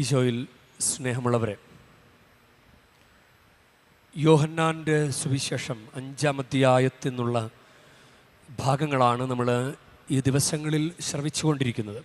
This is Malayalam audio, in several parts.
ഈശോയിൽ സ്നേഹമുള്ളവരെ യോഹന്നാന്റെ സുവിശേഷം അഞ്ചാം അധ്യായത്തിൽ നിന്നുള്ള ഭാഗങ്ങളാണ് നമ്മൾ ഈ ദിവസങ്ങളിൽ ശ്രവിച്ചുകൊണ്ടിരിക്കുന്നത്.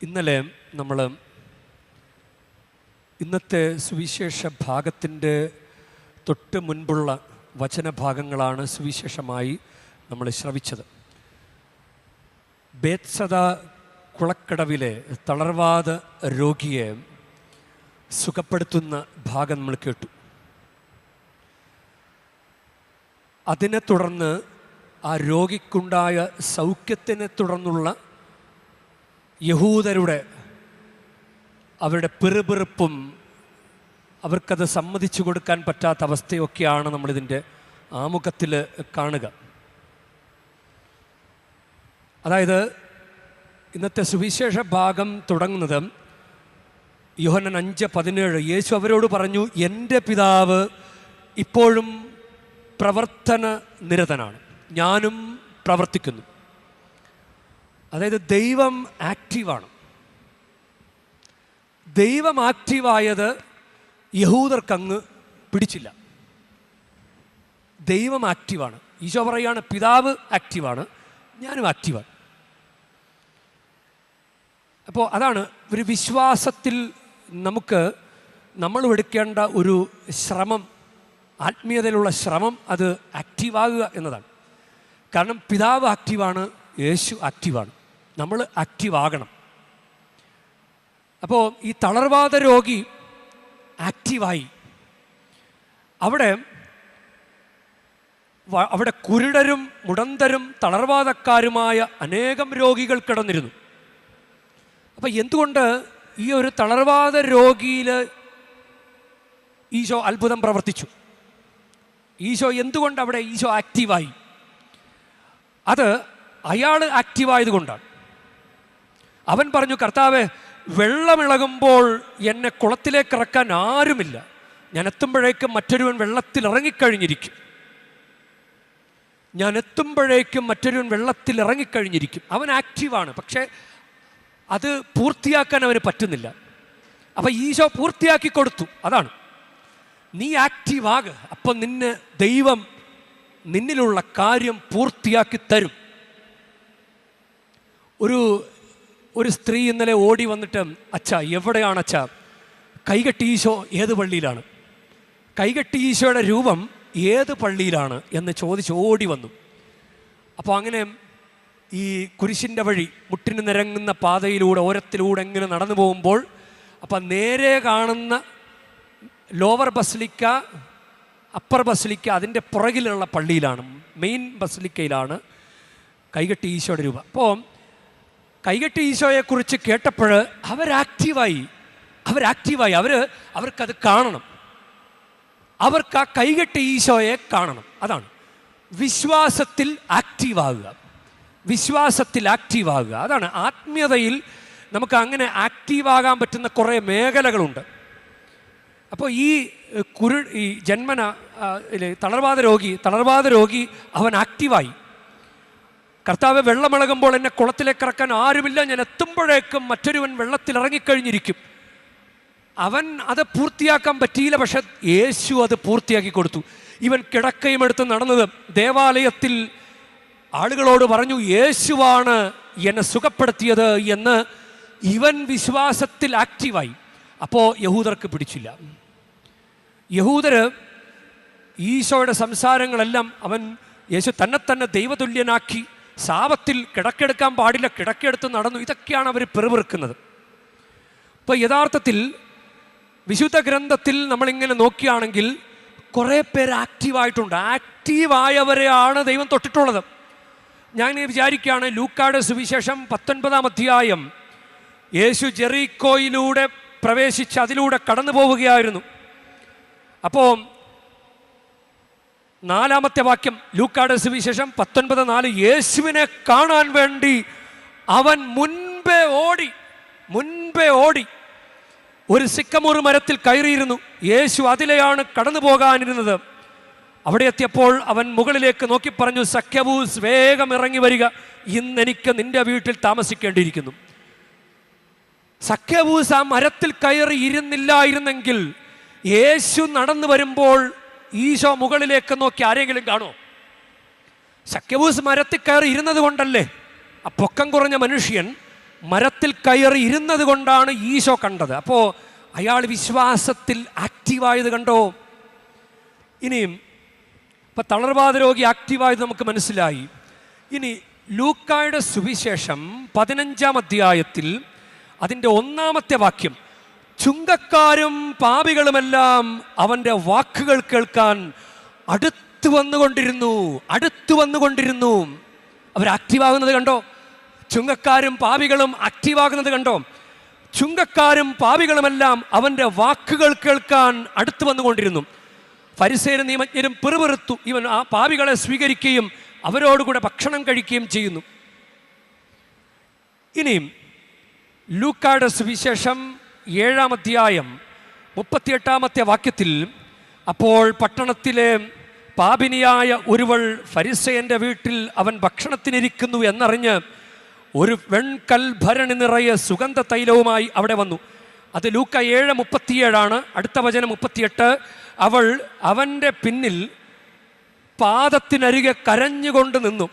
ഇന്നലെ നമ്മൾ ഇന്നത്തെ സുവിശേഷ ഭാഗത്തിന്റെ തൊട്ട് മുൻപുള്ള വചനഭാഗങ്ങളാണ് സുവിശേഷമായി നമ്മൾ ശ്രവിച്ചത്. ബേത്സത കുളക്കടവിലെ തളർവാദ രോഗിയെ സുഖപ്പെടുത്തുന്ന ഭാഗം നമ്മൾ കേട്ടു. അതിനെ തുടർന്ന് ആ രോഗിക്കുണ്ടായ സൗഖ്യത്തിനെ തുടർന്നുള്ള യഹൂദരുടെ അവരുടെ പിറുപിറുപ്പും അവർക്കത് സമ്മതിച്ചു കൊടുക്കാൻ പറ്റാത്ത അവസ്ഥയൊക്കെയാണ് നമ്മളിതിന്റെ ആമുഖത്തിൽ കാണുക. അതായത് ഇന്നത്തെ സുവിശേഷ ഭാഗം തുടങ്ങുന്നത് യോഹനൻ അഞ്ച് പതിനേഴ്. യേശു അവരോട് പറഞ്ഞു എന്റെ പിതാവ് ഇപ്പോഴും പ്രവർത്തന നിരതനാണ്. ഞാനും പ്രവർത്തിക്കുന്നു. അതായത് ദൈവം ആക്റ്റീവാണ്. ദൈവം ആക്റ്റീവായത് യഹൂദർക്കങ്ങ് പിടിച്ചില്ല. ദൈവം ആക്റ്റീവാണ്. ഈശോ പറയുകയാണ് പിതാവ് ആക്റ്റീവാണ് ഞാനും ആക്റ്റീവാണ്. അപ്പോൾ അതാണ് ഒരു വിശ്വാസത്തിൽ നമുക്ക് നമ്മൾ എടുക്കേണ്ട ഒരു ശ്രമം ആത്മീയതയിലുള്ള ശ്രമം അത് ആക്റ്റീവാകുക എന്നതാണ്. കാരണം പിതാവ് ആക്റ്റീവാണ് യേശു ആക്റ്റീവാണ് നമ്മൾ ആക്റ്റീവാകണം അപ്പോൾ ഈ തളർവാദ രോഗി ആക്റ്റീവായി അവിടെ അവിടെ കുരുടരും മുടന്തരും തളർവാദക്കാരുമായ അനേകം രോഗികൾ കിടന്നിരുന്നു. അപ്പം എന്തുകൊണ്ട് ഈ ഒരു തളർവാദ രോഗിയിൽ ഈശോ അത്ഭുതം പ്രവർത്തിച്ചു? ഈശോ എന്തുകൊണ്ട് അവിടെ ഈശോ ആക്റ്റീവായി? അത് അയാൾ ആക്റ്റീവായത് കൊണ്ടാണ്. അവൻ പറഞ്ഞു കർത്താവ് വെള്ളമിളകുമ്പോൾ എന്നെ കുളത്തിലേക്ക് ഇറക്കാൻ ആരുമില്ല. ഞാൻ എത്തുമ്പോഴേക്കും മറ്റൊരുവൻ വെള്ളത്തിൽ ഇറങ്ങിക്കഴിഞ്ഞിരിക്കും ഞാൻ എത്തുമ്പോഴേക്കും മറ്റൊരുവൻ വെള്ളത്തിൽ ഇറങ്ങിക്കഴിഞ്ഞിരിക്കും അവൻ ആക്റ്റീവാണ്. പക്ഷേ അത് പൂർത്തിയാക്കാൻ അവന് പറ്റുന്നില്ല. അപ്പം ഈശോ പൂർത്തിയാക്കി കൊടുത്തു. അതാണ്. നീ ആക്റ്റീവ് ആകുക അപ്പം നിന്നെ ദൈവം നിന്നിലുള്ള കാര്യം പൂർത്തിയാക്കി തരും. ഒരു ഒരു സ്ത്രീ ഇന്നലെ ഓടി വന്നിട്ട് അച്ഛ എവിടെയാണ് അച്ഛ? കൈകെട്ടി ഈശോ ഏത് പള്ളിയിലാണ്? കൈകെട്ടി ഈശോയുടെ രൂപം ഏത് പള്ളിയിലാണ്? എന്ന് ചോദിച്ച് ഓടി വന്നു. അപ്പോൾ അങ്ങനെ ഈ കുരിശിന്റെ വഴി മുട്ടിന് നിരങ്ങുന്ന പാതയിലൂടെ ഓരത്തിലൂടെ ഇങ്ങനെ നടന്നു പോകുമ്പോൾ അപ്പം നേരെ കാണുന്ന ലോവർ ബസ്ലിക്ക അപ്പർ ബസ്ലിക്ക അതിന്റെ പുറകിലുള്ള പള്ളിയിലാണ് മെയിൻ ബസ്ലിക്കയിലാണ് കൈകെട്ടി ഈശോയുടെ രൂപ. അപ്പോൾ കൈകെട്ടി ഈശോയെക്കുറിച്ച് കേട്ടപ്പോൾ അവരാക്റ്റീവായി അവരാക്റ്റീവായി അവർ അവർക്കത് കാണണം. അവർക്ക് ആ കൈകെട്ടി ഈശോയെ കാണണം. അതാണ്. വിശ്വാസത്തിൽ ആക്റ്റീവാകുക വിശ്വാസത്തിൽ ആക്റ്റീവാകുക. അതാണ് ആത്മീയതയിൽ നമുക്ക് അങ്ങനെ ആക്റ്റീവാകാൻ പറ്റുന്ന കുറേ മേഖലകളുണ്ട്. അപ്പോൾ ഈ കുരു ഈ ജന്മന തളർവാദ രോഗി തളർവാദ രോഗി അവൻ ആക്റ്റീവായി. കർത്താവ് വെള്ളമിളകുമ്പോൾ എന്നെ കുളത്തിലേക്ക് ഇറക്കാൻ ആരുമില്ല ഞാൻ എത്തുമ്പോഴേക്കും മറ്റൊരുവൻ വെള്ളത്തിൽ ഇറങ്ങിക്കഴിഞ്ഞിരിക്കും. അവൻ അത് പൂർത്തിയാക്കാൻ പറ്റിയില്ല പക്ഷെ യേശു അത് പൂർത്തിയാക്കി കൊടുത്തു. ഇവൻ കിടക്കയും എടുത്ത് നടന്നത് ദേവാലയത്തിൽ ആളുകളോട് പറഞ്ഞു യേശുവാണ് എന്നെ സുഖപ്പെടുത്തിയത് എന്ന് ഇവൻ വിശ്വാസത്തിൽ ആക്റ്റീവായി. അപ്പോൾ യഹൂദർക്ക് പിടിച്ചില്ല. യഹൂദർ ഈശോയുടെ സംസാരങ്ങളെല്ലാം അവൻ യേശു തന്നെ തന്നെ ദൈവതുല്യനാക്കി സാപത്തിൽ കിടക്കെടുക്കാൻ പാടില്ല കിടക്കെടുത്ത് നടന്നു. ഇതൊക്കെയാണ് അവർ പിറവിറുക്കുന്നത് അപ്പോൾ യഥാർത്ഥത്തിൽ വിശുദ്ധ ഗ്രന്ഥത്തിൽ നമ്മളിങ്ങനെ നോക്കുകയാണെങ്കിൽ കുറേ പേര് ആക്റ്റീവായിട്ടുണ്ട്. ആക്റ്റീവായവരെയാണ് ദൈവം തൊട്ടിട്ടുള്ളത്. ഞാൻ വിചാരിക്കുകയാണ് ലൂക്കാട് സുവിശേഷം പത്തൊൻപതാം അധ്യായം. യേശു ജെറീക്കോയിലൂടെ പ്രവേശിച്ച് അതിലൂടെ കടന്നു പോവുകയായിരുന്നു. അപ്പോൾ നാലാമത്തെ വാക്യം ലൂക്കാട് സുവിശേഷം പത്തൊൻപത് നാല് യേശുവിനെ കാണാൻ വേണ്ടി അവൻ മുൻപേ ഓടി മുൻപേ ഓടി. ഒരു സിക്കമൂർ മരത്തിൽ കയറിയിരുന്നു. യേശു അതിലെയാണ് കടന്നു പോകാനിരുന്നത്. അവിടെ എത്തിയപ്പോൾ അവൻ മുകളിലേക്ക് നോക്കി പറഞ്ഞു സഖ്യബൂസ് വേഗം ഇറങ്ങി വരിക. ഇന്ന് എനിക്ക് നിന്റെ വീട്ടിൽ താമസിക്കേണ്ടിയിരിക്കുന്നു. സഖ്യബൂസ് ആ മരത്തിൽ കയറി ഇരുന്നില്ലായിരുന്നെങ്കിൽ യേശു നടന്നു വരുമ്പോൾ ഈശോ മുകളിലേക്ക് നോക്കി ആരെങ്കിലും കാണോ സഖ്യബൂസ് മരത്തിൽ കയറി ഇരുന്നത് കൊണ്ടല്ലേ? ആ പൊക്കം കുറഞ്ഞ മനുഷ്യൻ മരത്തിൽ കയറി ഇരുന്നത് കൊണ്ടാണ് ഈശോ കണ്ടത്. അപ്പോൾ അയാൾ വിശ്വാസത്തിൽ ആക്റ്റീവായത് കണ്ടോ? ഇനിയും ഇപ്പം തളർവാദ രോഗി ആക്റ്റീവായത് നമുക്ക് മനസ്സിലായി. ഇനി ലൂക്കായുടെ സുവിശേഷം പതിനഞ്ചാം അധ്യായത്തിൽ അതിന്റെ ഒന്നാമത്തെ വാക്യം ചുങ്കക്കാരും പാപികളുമെല്ലാം അവന്റെ വാക്കുകൾ കേൾക്കാൻ അടുത്തു വന്നുകൊണ്ടിരുന്നു അടുത്തു വന്നുകൊണ്ടിരുന്നു. അവർ ആക്റ്റീവാകുന്നത് കണ്ടോ? ചുങ്കക്കാരും പാപികളും ആക്റ്റീവാകുന്നത് കണ്ടോ? ചുങ്കക്കാരും പാപികളുമെല്ലാം അവന്റെ വാക്കുകൾ കേൾക്കാൻ അടുത്തു വന്നുകൊണ്ടിരുന്നു. ഫരിസേരും നിയമജ്ഞരും പിറുപിറുത്തു. ഇവൻ ആ പാവികളെ സ്വീകരിക്കുകയും അവരോടുകൂടെ ഭക്ഷണം കഴിക്കുകയും ചെയ്യുന്നു. ഇനിയും ലൂക്കായുടെ സുവിശേഷം ഏഴാം അധ്യായം മുപ്പത്തിയെട്ടാമത്തെ വാക്യത്തിൽ അപ്പോൾ പട്ടണത്തിലെ പാപിനിയായ ഒരുവൾ ഫരിസേന്റെ വീട്ടിൽ അവൻ ഭക്ഷണത്തിനിരിക്കുന്നു എന്നറിഞ്ഞ് ഒരു വെൺകൽഭരണി നിറയെ സുഗന്ധ തൈലവുമായി അവിടെ വന്നു. അത് ലൂക്ക ഏഴ് മുപ്പത്തിയേഴാണ്. അടുത്ത വചനം മുപ്പത്തിയെട്ട്. അവൾ അവന്റെ പിന്നിൽ പാദത്തിനരികെ കരഞ്ഞുകൊണ്ട് നിന്നു.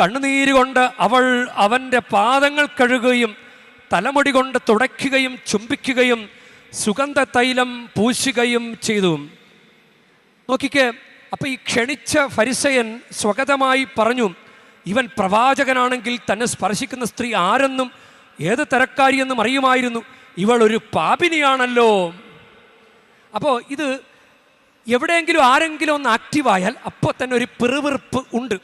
കണ്ണുനീര് കൊണ്ട് അവൾ അവന്റെ പാദങ്ങൾ കഴുകുകയും തലമുടി കൊണ്ട് തുടയ്ക്കുകയും ചുംബിക്കുകയും സുഗന്ധ തൈലം പൂശുകയും ചെയ്തു. നോക്കിക്കേ അപ്പം ഈ ക്ഷണിച്ച ഫരിസയൻ സ്വഗതമായി പറഞ്ഞു ഇവൻ പ്രവാചകനാണെങ്കിൽ തന്നെ സ്പർശിക്കുന്ന സ്ത്രീ ആരെന്നും ഏത് തരക്കാരിയെന്നും അറിയുമായിരുന്നു. ഇവൾ ഒരു പാപിനിയാണല്ലോ. അപ്പോൾ ഇത് എവിടെയെങ്കിലും ആരെങ്കിലും ഒന്ന് ആക്റ്റീവായാൽ അപ്പോൾ തന്നെ ഒരു പിറുവിറുപ്പ് ഉണ്ട്.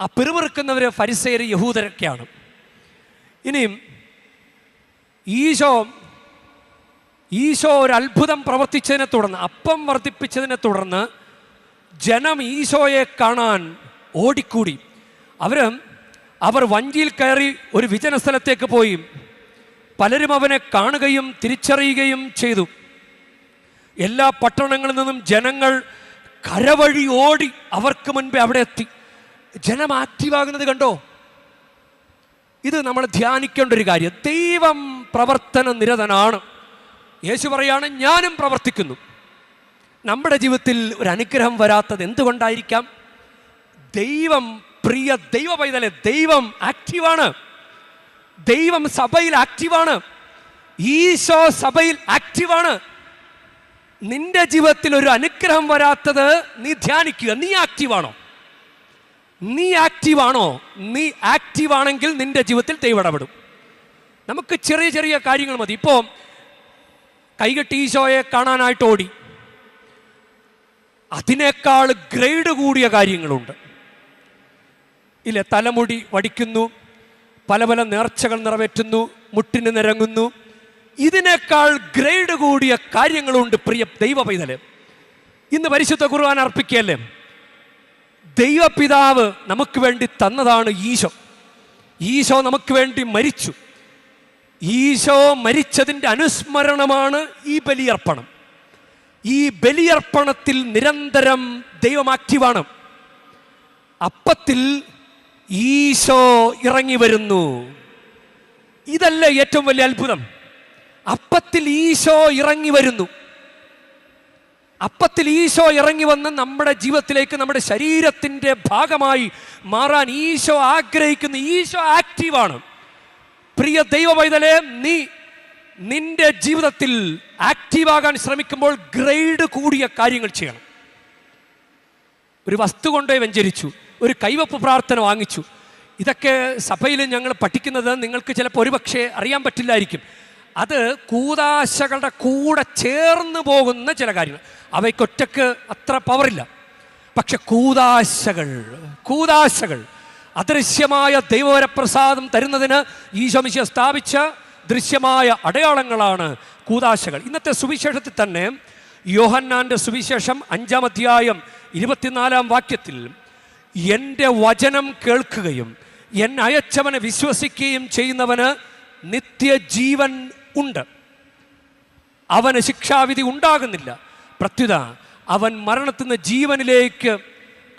ആ പിറുവിറുക്കുന്നവർ ഫരിസയർ യഹൂദരൊക്കെയാണ്. ഇനിയും ഈശോ ഈശോ ഒരു അത്ഭുതം പ്രവർത്തിച്ചതിനെ തുടർന്ന് അപ്പം വർദ്ധിപ്പിച്ചതിനെ തുടർന്ന് ജനം ഈശോയെ കാണാൻ ഓടിക്കൂടി. അവർ അവർ വഞ്ചിയിൽ കയറി ഒരു വിജന സ്ഥലത്തേക്ക് പോയി. പലരും അവനെ കാണുകയും തിരിച്ചറിയുകയും ചെയ്തു. എല്ലാ പട്ടണങ്ങളിൽ നിന്നും ജനങ്ങൾ കരവഴി ഓടി അവർക്ക് മുൻപേ അവിടെ എത്തി. ജനം ആക്റ്റീവാകുന്നത് കണ്ടോ? ഇത് നമ്മൾ ധ്യാനിക്കേണ്ട ഒരു കാര്യം. ദൈവം പ്രവർത്തന നിരതനാണ്. യേശു പറയാണ് ഞാനും പ്രവർത്തിക്കുന്നു. നമ്മുടെ ജീവിതത്തിൽ ഒരു അനുഗ്രഹം വരാത്തത് എന്തുകൊണ്ടായിരിക്കാം? ദൈവം പ്രിയ ദൈവ പൈതലെ ദൈവം ആക്റ്റീവാണ്. ദൈവം സഭയിൽ ആക്റ്റീവാണ്. ഈശോ സഭയിൽ ആക്റ്റീവാണ്. നിന്റെ ജീവിതത്തിൽ ഒരു അനുഗ്രഹം വരാത്തത് നീ ധ്യാനിക്കുക. നീ ആക്റ്റീവാണോ നീ ആക്റ്റീവാണോ നീ ആക്റ്റീവ് ആണെങ്കിൽ നിന്റെ ജീവിതത്തിൽ ദൈവം നമുക്ക് ചെറിയ ചെറിയ കാര്യങ്ങൾ മതി. ഇപ്പോൾ കൈകെട്ടി ഈശോയെ കാണാനായിട്ട് ഓടി. അതിനേക്കാൾ ഗ്രേഡ് കൂടിയ കാര്യങ്ങളുണ്ട്. ഇല്ല തലമുടി വടിക്കുന്നു പല പല നേർച്ചകൾ നിറവേറ്റുന്നു മുട്ടിന് നിരങ്ങുന്നു ഇതിനേക്കാൾ ഗ്രേഡ് കൂടിയ കാര്യങ്ങളുണ്ട് പ്രിയ ദൈവ പൈതൽ ഇന്ന് പരിശുദ്ധ കുർബാന അർപ്പിക്കുകയല്ലേ? ദൈവപിതാവ് നമുക്ക് വേണ്ടി തന്നതാണ് ഈശോ. ഈശോ നമുക്ക് വേണ്ടി മരിച്ചു. ഈശോ മരിച്ചതിന്റെ അനുസ്മരണമാണ് ഈ ബലിയർപ്പണം. ഈ ബലിയർപ്പണത്തിൽ നിരന്തരം ദൈവം ആക്റ്റീവാണ്. അപ്പത്തിൽ ഈശോ ഇറങ്ങി വരുന്നു. ഇതല്ല ഏറ്റവും വലിയ അത്ഭുതം. അപ്പത്തിൽ ഈശോ ഇറങ്ങി വരുന്നു. അപ്പത്തിൽ ഈശോ ഇറങ്ങി വന്ന് നമ്മുടെ ജീവിതത്തിലേക്ക് നമ്മുടെ ശരീരത്തിന്റെ ഭാഗമായി മാറാൻ ഈശോ ആഗ്രഹിക്കുന്നു. ഈശോ ആക്റ്റീവാണ്. പ്രിയ ദൈവ പൈതലേ നീ നിന്റെ ജീവിതത്തിൽ ആക്റ്റീവാകാൻ ശ്രമിക്കുമ്പോൾ ഗ്രേഡ് കൂടിയ കാര്യങ്ങൾ ചെയ്യണം. ഒരു വസ്തു കൊണ്ടേ വെഞ്ചരിച്ചു ഒരു കൈവപ്പ് പ്രാർത്ഥന വാങ്ങിച്ചു. ഇതൊക്കെ സഭയിൽ ഞങ്ങൾ പഠിക്കുന്നത് നിങ്ങൾക്ക് ചിലപ്പോൾ ഒരുപക്ഷെ അറിയാൻ പറ്റില്ലായിരിക്കും. അത് കൂതാശകളുടെ കൂടെ ചേർന്ന് പോകുന്ന ചില കാര്യങ്ങൾ. അവയ്ക്കൊറ്റക്ക് അത്ര പവറില്ല. പക്ഷെ കൂതാശകൾ കൂതാശകൾ അദൃശ്യമായ ദൈവവരപ്രസാദം തരുന്നതിന് ഈശോമിശ സ്ഥാപിച്ച ദൃശ്യമായ അടയാളങ്ങളാണ് കൂതാശകൾ. ഇന്നത്തെ സുവിശേഷത്തിൽ തന്നെ യോഹന്നാന്റെ സുവിശേഷം അഞ്ചാം അധ്യായം ഇരുപത്തിനാലാം വാക്യത്തിൽ എന്റെ വചനം കേൾക്കുകയും എന്നെ അയച്ചവനെ വിശ്വസിക്കുകയും ചെയ്യുന്നവന് നിത്യജീവൻ ഉണ്ട്. അവന് ശിക്ഷാവിധി ഉണ്ടാകുന്നില്ല. പ്രത്യുത അവൻ മരണത്തിൽ നിന്ന് ജീവനിലേക്ക്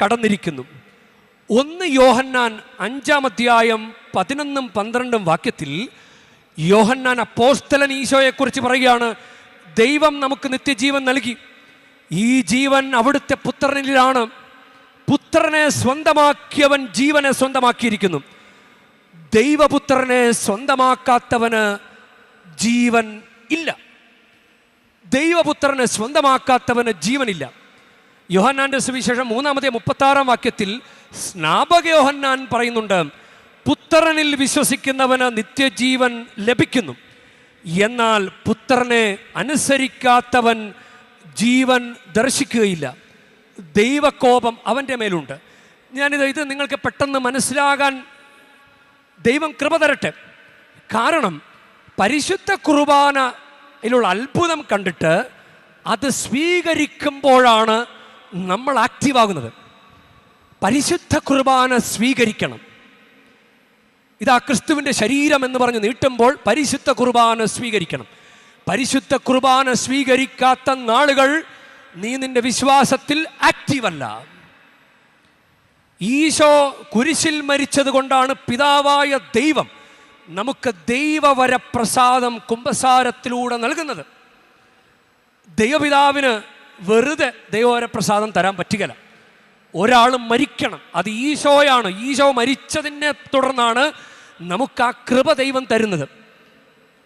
കടന്നിരിക്കുന്നു. ഒന്ന് യോഹന്നാൻ അഞ്ചാം അധ്യായം പതിനൊന്നും പന്ത്രണ്ടും വാക്യത്തിൽ യോഹന്നാൻ അപ്പോസ്തലൻ ഈശോയെക്കുറിച്ച് പറയുകയാണ് ദൈവം നമുക്ക് നിത്യജീവൻ നൽകി. ഈ ജീവൻ അവിടുത്തെ പുത്രനിലാണ്. പുത്രനെ സ്വന്തമാക്കിയവൻ ജീവനെ സ്വന്തമാക്കിയിരിക്കുന്നു. ദൈവപുത്രനെ സ്വന്തമാക്കാത്തവന് ജീവൻ ഇല്ല. ദൈവപുത്രനെ സ്വന്തമാക്കാത്തവന് ജീവനില്ല. യോഹന്നാന്റെ സുവിശേഷം മൂന്നാമത്തെ മുപ്പത്താറാം വാക്യത്തിൽ സ്നാപക യോഹന്നാൻ പറയുന്നുണ്ട് പുത്രനിൽ വിശ്വസിക്കുന്നവന് നിത്യജീവൻ ലഭിക്കുന്നു. എന്നാൽ പുത്രനെ അനുസരിക്കാത്തവൻ ജീവൻ ദർശിക്കുകയില്ല. ദൈവകോപം അവന്റെ മേലുണ്ട്. ഞാനിത് ഇത് നിങ്ങൾക്ക് പെട്ടെന്ന് മനസ്സിലാകാൻ ദൈവം കൃപ തരട്ടെ. കാരണം പരിശുദ്ധ കുർബാനയിലുള്ള അത്ഭുതം കണ്ടിട്ട് അത് സ്വീകരിക്കുമ്പോഴാണ് നമ്മൾ ആക്റ്റീവാകുന്നത്. പരിശുദ്ധ കുർബാന സ്വീകരിക്കണം. ഇതാ ക്രിസ്തുവിന്റെ ശരീരം എന്ന് പറഞ്ഞ് നീട്ടുമ്പോൾ പരിശുദ്ധ കുർബാന സ്വീകരിക്കണം. പരിശുദ്ധ കുർബാന സ്വീകരിക്കാത്ത നാളുകൾ നീ നിന്റെ വിശ്വാസത്തിൽ ആക്റ്റീവ് അല്ല ഈശോ കുരിശിൽ മരിച്ചത് കൊണ്ടാണ് പിതാവായ ദൈവം നമുക്ക് ദൈവവരപ്രസാദം കുംഭസാരത്തിലൂടെ നൽകുന്നത്. ദൈവപിതാവിന് വെറുതെ ദൈവവരപ്രസാദം തരാൻ പറ്റുകയില്ല. ഒരാൾ മരിക്കണം. അത് ഈശോയാണ്. ഈശോ മരിച്ചതിനെ തുടർന്നാണ് നമുക്ക് ആ കൃപ ദൈവം തരുന്നത്.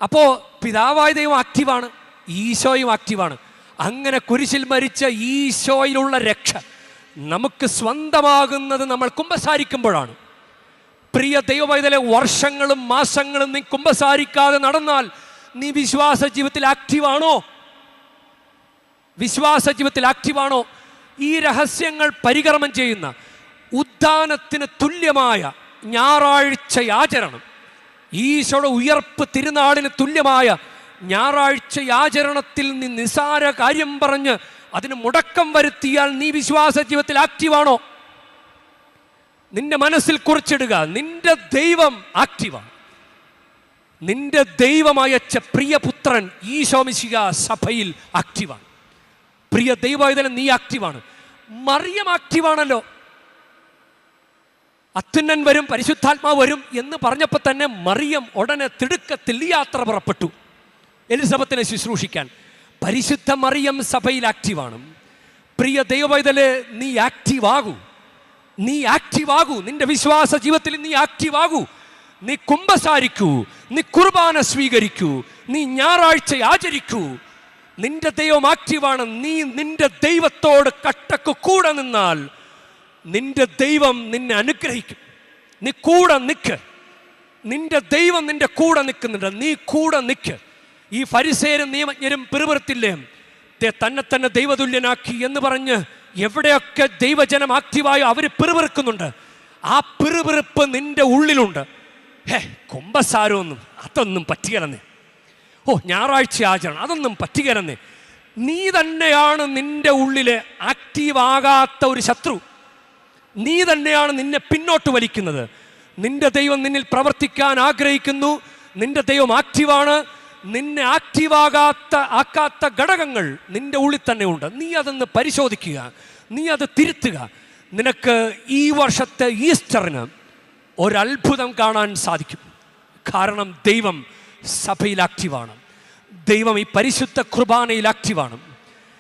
അപ്പോൾ പിതാവായ ദൈവം ആക്റ്റീവാണ്. ഈശോയും ആക്റ്റീവാണ്. അങ്ങനെ കുരിശിൽ മരിച്ച ഈശോയിലുള്ള രക്ഷ നമുക്ക് സ്വന്തമാകുന്നത് നമ്മൾ കുമ്പസാരിക്കുമ്പോഴാണ് പ്രിയ ദൈവവൈതലെ വർഷങ്ങളും മാസങ്ങളും നീ കുമ്പസാരിക്കാതെ നടന്നാൽ നീ വിശ്വാസ ജീവിതത്തിൽ ആക്റ്റീവാണോ? വിശ്വാസ ജീവിതത്തിൽ ആക്റ്റീവാണോ? ഈ രഹസ്യങ്ങൾ പരികർമ്മം ചെയ്യുന്ന ഉദ്ധാനത്തിന് തുല്യമായ ഞായറാഴ്ച ആചരണം. ഈശോയുടെ ഉയർപ്പ് തിരുനാളിന് തുല്യമായ ഞായറാഴ്ച ആചരണത്തിൽ നീ നിസാര കാര്യം പറഞ്ഞ് അതിന് മുടക്കം വരുത്തിയാൽ നീ വിശ്വാസ ജീവിതത്തിൽ ആക്റ്റീവാണോ? നിന്റെ മനസ്സിൽ കുറിച്ചിടുക. നിന്റെ ദൈവം ആക്റ്റീവാണ് നിന്റെ ദൈവമയച്ച പ്രിയപുത്രൻ ഈ ശോമിശിക സഭയിൽ ആക്റ്റീവാണ് പ്രിയ ദൈവവേദന നീ ആക്റ്റീവാണ്. മറിയം ആക്റ്റീവാണല്ലോ. അത്യുന്നൻ വരും പരിശുദ്ധാത്മാവ് വരും എന്ന് പറഞ്ഞപ്പോൾ തന്നെ മറിയം ഉടനെ തിടുക്കത്തിൽ യാത്ര പുറപ്പെട്ടു. എലിസബത്തിനെ ശുശ്രൂഷിക്കാൻ. പരിശുദ്ധ മറിയം സഭയിൽ ആക്റ്റീവാണ്. പ്രിയ ദൈവവൈതൽ നീ ആക്റ്റീവ് ആകൂ നീ ആക്റ്റീവ് ആകൂ നിന്റെ വിശ്വാസ ജീവിതത്തിൽ നീ ആക്റ്റീവ് ആകൂ നീ കുംഭസാരിക്കൂ നീ കുർബാന സ്വീകരിക്കൂ. നീ ഞായറാഴ്ച ആചരിക്കൂ. നിന്റെ ദൈവം ആക്റ്റീവാണ്. നീ നിന്റെ ദൈവത്തോട് കട്ടക്ക് കൂടെ നിന്നാൽ നിന്റെ ദൈവം നിന്നെ അനുഗ്രഹിക്കും. നീ കൂടെ നിൽക്ക് നിന്റെ ദൈവം നിന്റെ കൂടെ നിൽക്കുന്നുണ്ട്. നീ കൂടെ നിൽക്ക് ഈ ഫരിസേരും നിയമജ്ഞരും പിറുപിറുത്തില്ലേ? തന്നെ തന്നെ ദൈവതുല്യനാക്കി എന്ന് പറഞ്ഞ് എവിടെയൊക്കെ ദൈവജനം ആക്റ്റീവായോ അവർ പിറുപിറുക്കുന്നുണ്ട്. ആ പിറുപിറുപ്പ് നിന്റെ ഉള്ളിലുണ്ട്. ഹേ കുംഭസാരമൊന്നും അതൊന്നും പറ്റുകയില്ലെന്നേ ഓ ഞായറാഴ്ച ആചരണം അതൊന്നും പറ്റുകയില്ലെന്നേ നീ തന്നെയാണ് നിന്റെ ഉള്ളിലെ ആക്റ്റീവാകാത്ത ഒരു ശത്രു. നീ തന്നെയാണ് നിന്നെ പിന്നോട്ട് വലിക്കുന്നത്. നിന്റെ ദൈവം നിന്നിൽ പ്രവർത്തിക്കാൻ ആഗ്രഹിക്കുന്നു. നിന്റെ ദൈവം ആക്റ്റീവാണ്. നിന്നെ ആക്റ്റീവാകാത്ത ആക്കാത്ത ഘടകങ്ങൾ നിന്റെ ഉള്ളിൽ തന്നെ ഉണ്ട്. നീ അതൊന്ന് പരിശോധിക്കുക. നീ അത് തിരുത്തുക. നിനക്ക് ഈ വർഷത്തെ ഈസ്റ്ററിന് ഒരത്ഭുതം കാണാൻ സാധിക്കും. കാരണം ദൈവം സഭയിൽ ആക്റ്റീവാണ്. ദൈവം ഈ പരിശുദ്ധ കുർബാനയിൽ ആക്റ്റീവാണ്.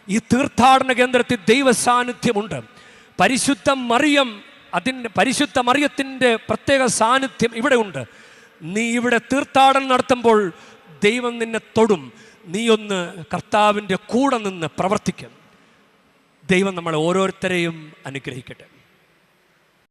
ഈ തീർത്ഥാടന കേന്ദ്രത്തിൽ ദൈവ സാന്നിധ്യമുണ്ട് പരിശുദ്ധ മറിയം അതിന്റെ പരിശുദ്ധ മറിയത്തിന്റെ പ്രത്യേക സാന്നിധ്യം ഇവിടെ ഉണ്ട്. നീ ഇവിടെ തീർത്ഥാടനം നടത്തുമ്പോൾ ദൈവം നിന്നെ തൊടും. നീ ഒന്ന് കർത്താവിന്റെ കൂടെ നിന്ന് പ്രവർത്തിക്കും. ദൈവം നമ്മളെ ഓരോരുത്തരെയും അനുഗ്രഹിക്കട്ടെ.